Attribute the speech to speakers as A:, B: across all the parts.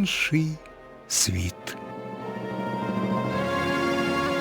A: інший світ.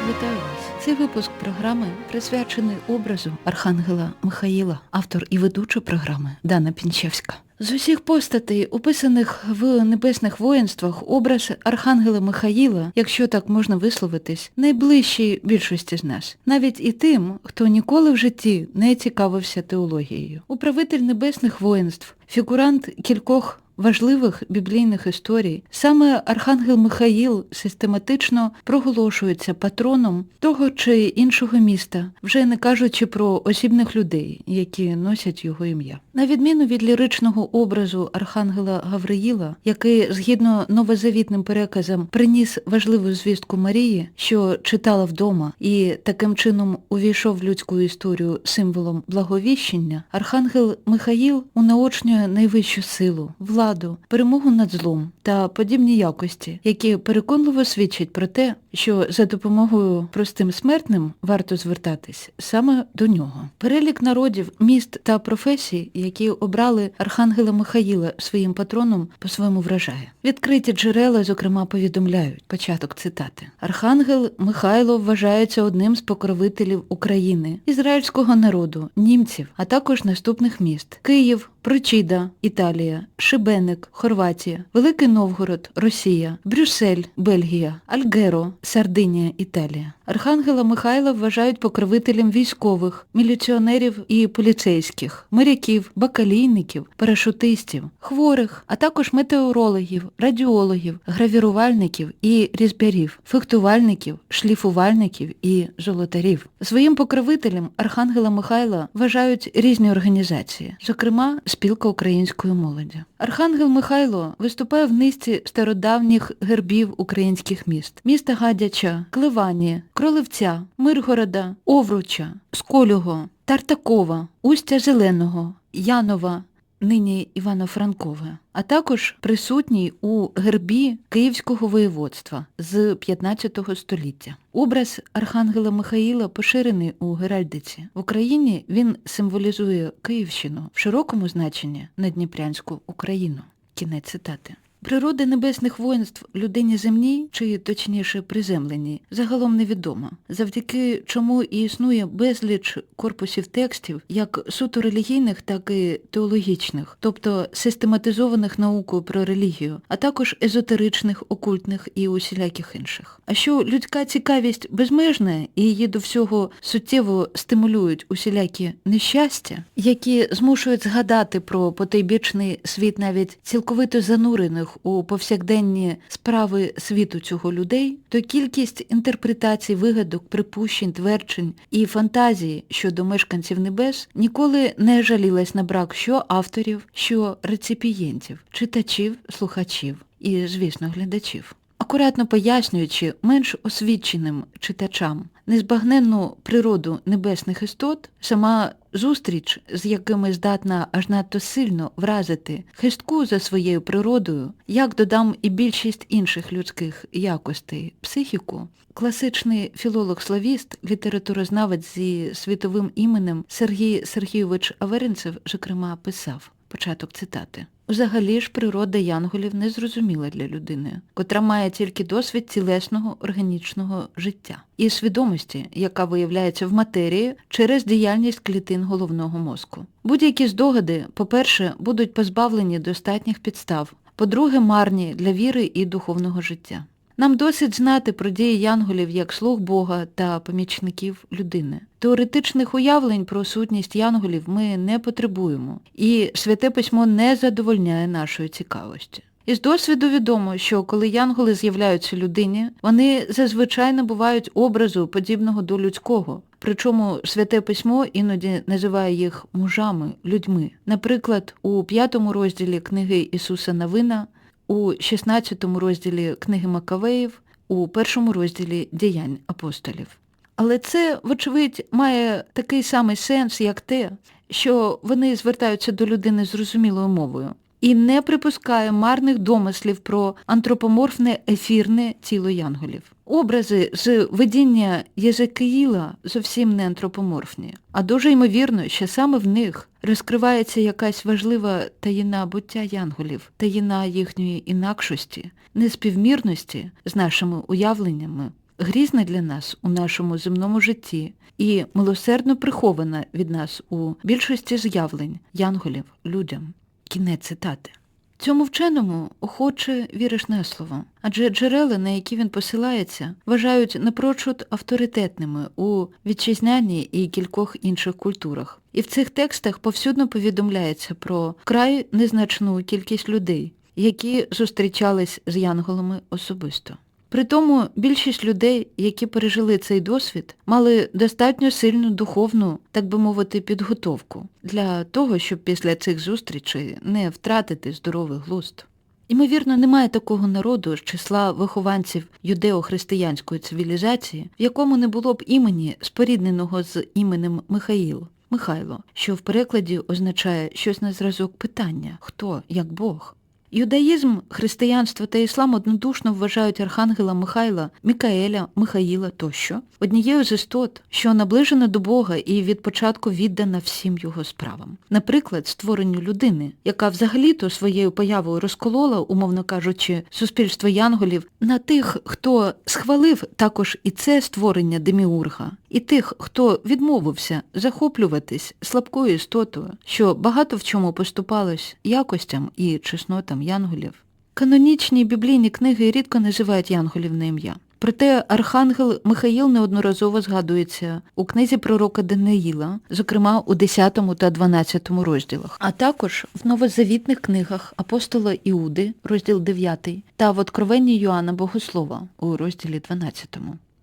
B: Вітаю вас. Цей випуск програми присвячений образу Архангела Михаїла, автор і ведуча програми Дана Пінчевська. З усіх постатей, описаних в небесних воїнствах, образ Архангела Михаїла, якщо так можна висловитись, найближчий більшості з нас, навіть і тим, хто ніколи в житті не цікавився теологією. Управитель небесних воїнств, фігурант кількох важливих біблійних історій, саме Архангел Михаїл систематично проголошується патроном того чи іншого міста, вже не кажучи про осібних людей, які носять його ім'я. На відміну від ліричного образу Архангела Гавриїла, який згідно новозавітним переказам приніс важливу звістку Марії, що читала вдома, і таким чином увійшов в людську історію символом благовіщення, Архангел Михаїл унаочнює найвищу силу, владу, перемогу над злом та подібні якості, які переконливо свідчать про те, що за допомогою простим смертним варто звертатись саме до нього. Перелік народів, міст та професій, які обрали Архангела Михаїла своїм патроном, по-своєму вражає. Відкриті джерела, зокрема, повідомляють початок цитати. Архангел Михайло вважається одним з покровителів України, ізраїльського народу, німців, а також наступних міст: Київ, Прочіда, Італія, Шибеник, Хорватія, Великий Новгород, Росія, Брюссель, Бельгія, Альгеро, Сардинія, Італія. Архангела Михайла вважають покровителем військових, міліціонерів і поліцейських, моряків, бакалійників, парашутистів, хворих, а також метеорологів, радіологів, гравірувальників і різбярів, фехтувальників, шліфувальників і золотарів. Своїм покровителем Архангела Михайла вважають різні організації, зокрема Спілка української молоді. Архангел Михайло виступає в низці стародавніх гербів українських міст: міста Гадяча, Кливані, Кроливця, Миргорода, Овруча, Сколюго, Тартакова, Устя Зеленого, Янова, нині Івано-Франкове, а також присутній у гербі Київського воєводства з 15 століття. Образ Архангела Михаїла поширений у Геральдиці. В Україні він символізує Київщину в широкому значенні Надніпрянську Україну. Кінець цитати. Природа небесних воїнств людині земній, чи точніше приземленій, загалом невідома, завдяки чому і існує безліч корпусів текстів, як суто релігійних, так і теологічних, тобто систематизованих наукою про релігію, а також езотеричних, окультних і усіляких інших. А що людська цікавість безмежна і її до всього суттєво стимулюють усілякі нещастя, які змушують згадати про потойбічний світ навіть цілковито занурених у повсякденні справи світу цього людей, то кількість інтерпретацій, вигадок, припущень, тверджень і фантазії щодо мешканців небес ніколи не жалілась на брак що авторів, що реципієнтів, читачів, слухачів і, звісно, глядачів. Акуратно пояснюючи менш освіченим читачам незбагненну природу небесних істот, сама зустріч, з якими здатна аж надто сильно вразити хистку за своєю природою, як додам і більшість інших людських якостей, психіку, класичний філолог-славіст, літературознавець зі світовим іменем Сергій Сергійович Аверинцев, зокрема, писав. Початок цитати. Взагалі ж природа янголів не зрозуміла для людини, котра має тільки досвід цілесного органічного життя і свідомості, яка виявляється в матерії через діяльність клітин головного мозку. Будь-які здогади, по-перше, будуть позбавлені достатніх підстав, по-друге, марні для віри і духовного життя. Нам досить знати про дії янголів як слуг Бога та помічників людини. Теоретичних уявлень про сутність янголів ми не потребуємо, і Святе Письмо не задовольняє нашої цікавості. Із досвіду відомо, що коли янголи з'являються людині, вони зазвичай набувають образу, подібного до людського. Причому Святе Письмо іноді називає їх мужами, людьми. Наприклад, у п'ятому розділі книги Ісуса Новина у 16 розділі книги Макавеїв, у першому розділі діянь апостолів. Але це, вочевидь, має такий самий сенс, як те, що вони звертаються до людини зрозумілою мовою. І не припускає марних домислів про антропоморфне ефірне тіло янголів. Образи з видіння Єзекиїла зовсім не антропоморфні, а дуже ймовірно, що саме в них розкривається якась важлива таїна буття янголів, таїна їхньої інакшості, неспівмірності з нашими уявленнями, грізна для нас у нашому земному житті і милосердно прихована від нас у більшості з'явлень янголів людям. Кінець цитати. Цьому вченому охоче віриш на слово, адже джерела, на які він посилається, вважають напрочуд авторитетними у вітчизняній і кількох інших культурах. І в цих текстах повсюдно повідомляється про вкрай незначну кількість людей, які зустрічались з янголами особисто. Притому більшість людей, які пережили цей досвід, мали достатньо сильну духовну, так би мовити, підготовку для того, щоб після цих зустрічей не втратити здоровий глузд. Імовірно, немає такого народу з числа вихованців юдео-християнської цивілізації, в якому не було б імені, спорідненого з іменем Михаїл, Михайло, що в перекладі означає щось на зразок питання хто як Бог. Юдаїзм, християнство та іслам однодушно вважають архангела Михайла, Мікаеля, Михаїла тощо однією з істот, що наближена до Бога і від початку віддана всім його справам. Наприклад, створенню людини, яка взагалі-то своєю появою розколола, умовно кажучи, суспільство янголів на тих, хто схвалив також і це створення деміурга, і тих, хто відмовився захоплюватись слабкою істотою, що багато в чому поступалось якостям і чеснотам янголів. Канонічні біблійні книги рідко називають янголів на ім'я. Проте архангел Михаїл неодноразово згадується у книзі пророка Даниїла, зокрема у 10 та 12 розділах, а також в новозавітних книгах апостола Іуди, розділ 9, та в Откровенні Йоанна Богослова у розділі 12.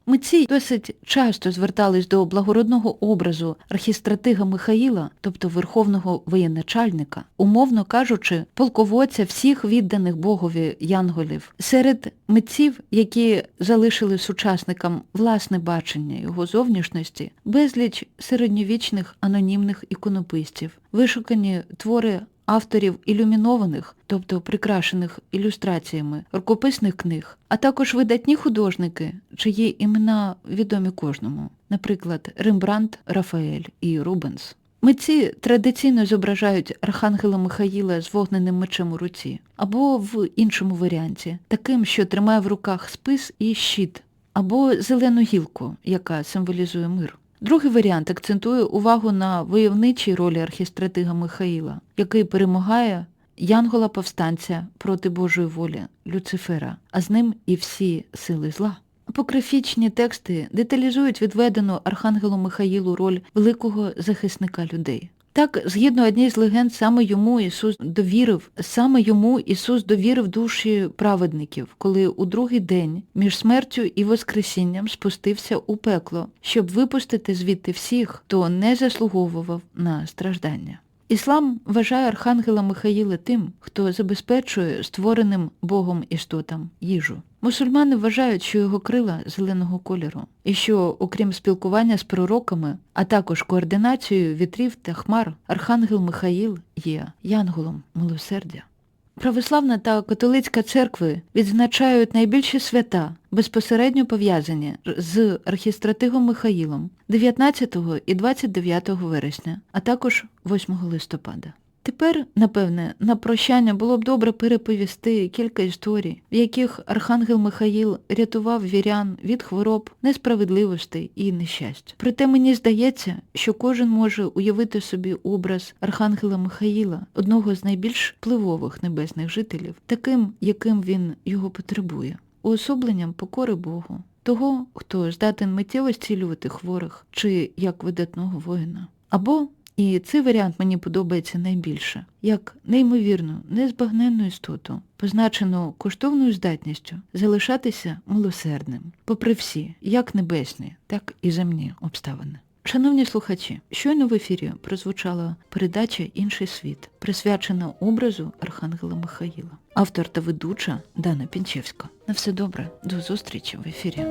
B: Митці досить часто звертались до благородного образу архістратига Михаїла, тобто верховного воєначальника, умовно кажучи, полководця всіх відданих Богові янголів. Серед митців, які залишили сучасникам власне бачення його зовнішності, безліч середньовічних анонімних іконописців, вишукані твори авторів ілюмінованих, тобто прикрашених ілюстраціями рукописних книг, а також видатні художники, чиї імена відомі кожному, наприклад, Рембрандт, Рафаель і Рубенс. Митці традиційно зображають архангела Михаїла з вогненим мечем у руці, або в іншому варіанті, таким, що тримає в руках спис і щит, або зелену гілку, яка символізує мир. Другий варіант акцентує увагу на войовничій ролі архістратига Михаїла, який перемагає Янгола повстанця проти Божої волі Люцифера, а з ним і всі сили зла. Апокрифічні тексти деталізують відведену Архангелу Михаїлу роль великого захисника людей. Так, згідно одній з легенд, саме йому Ісус довірив, саме йому Ісус довірив душі праведників, коли у другий день між смертю і Воскресінням спустився у пекло, щоб випустити звідти всіх, хто не заслуговував на страждання. Іслам вважає Архангела Михаїла тим, хто забезпечує створеним Богом істотам їжу. Мусульмани вважають, що його крила зеленого кольору, і що, окрім спілкування з пророками, а також координацією вітрів та хмар, Архангел Михаїл є янголом милосердя. Православна та католицька церкви відзначають найбільші свята, безпосередньо пов'язані з архістратигом Михаїлом 19 і 29 вересня, а також 8 листопада. Тепер, напевне, на прощання було б добре переповісти кілька історій, в яких Архангел Михаїл рятував вірян від хвороб, несправедливостей і нещастя. Проте мені здається, що кожен може уявити собі образ Архангела Михаїла, одного з найбільш впливових небесних жителів, таким, яким він його потребує, уособленням покори Богу, того, хто здатен миттєво зцілювати хворих, чи як видатного воїна. Або і цей варіант мені подобається найбільше, як неймовірну, незбагненну істоту, позначену коштовною здатністю залишатися милосердним, попри всі, як небесні, так і земні обставини. Шановні слухачі, щойно в ефірі прозвучала передача Інший світ, присвячена образу Архангела Михаїла. Автор та ведуча Дана Пінчевська. На все добре, до зустрічі в ефірі.